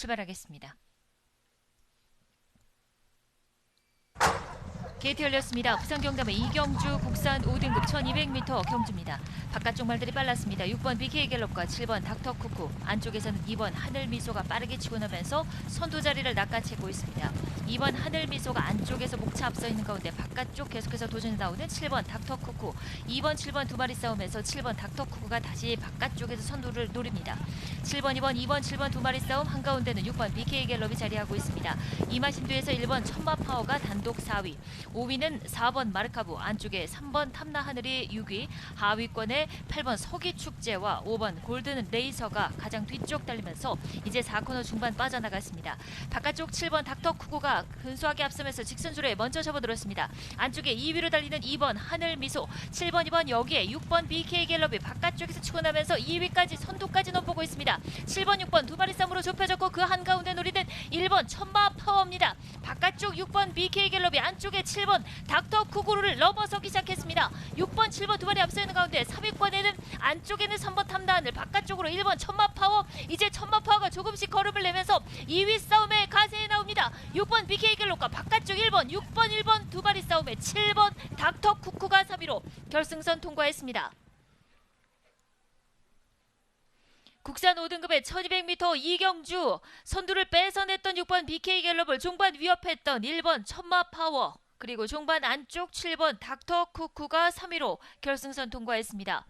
출발하겠습니다. 게이트 열렸습니다. 부산 경남의 이경주 국산 5등급 1200m 경주입니다. 바깥쪽 말들이 빨랐습니다. 6번 BK 갤럽과 7번 닥터 쿠쿠 안쪽에서는 2번 하늘 미소가 빠르게 치고 나면서 선두 자리를 낚아채고 있습니다. 2번 하늘 미소가 안쪽에서 목차 앞서 있는 가운데 바깥쪽 계속해서 도전이 나오는 7번 닥터 쿠쿠 2번 7번 두 마리 싸움에서 7번 닥터 쿠쿠가 다시 바깥쪽에서 선두를 노립니다. 7번 2번 2번 7번 두 마리 싸움 한가운데는 6번 BK 갤럽이 자리하고 있습니다. 이마신두에서 1번 천마 파워가 단독 4위 5위는 4번 마르카부 안쪽에 3번 탐나 하늘이 6위 하위권에 8번 서기 축제와 5번 골든 레이서가 가장 뒤쪽 달리면서 이제 4코너 중반 빠져나갔습니다. 바깥쪽 7번 닥터 쿠구가 근소하게 앞서면서 직선줄에 먼저 접어들었습니다. 안쪽에 2위로 달리는 2번 하늘 미소 7번 2번 여기에 6번 BK 갤럽이 바깥쪽에서 치고 나면서 2위까지 선두까지 넘보고 있습니다. 7번 6번 두 마리 싸움으로 좁혀졌고 그 한가운데 노리는 1번 천마 파워입니다. 바 깥쪽 6번 BK 갤럽이 안쪽에 7번 닥터 쿠구루를 넘어서기 시작했습니다. 6번 7번 두 마리 앞서 있는 가운데 3위권에는 안쪽에는 3번 탐다하늘 바깥쪽으로 1번 천마 파워 이제 천마 파워가 조금씩 걸음을 내면서 2위 싸움에 가세에 나옵니다. 6번 BK 갤럽과 바깥쪽 1번 6번 1번 두 마리 싸움에 7번 닥터 쿠쿠가 3위로 결승선 통과했습니다. 국산 5등급의 1200m 이경주 선두를 뺏어냈던 6번 BK 갤럽을 종반 위협했던 1번 천마 파워 그리고 종반 안쪽 7번 닥터 쿠쿠가 3위로 결승선 통과했습니다.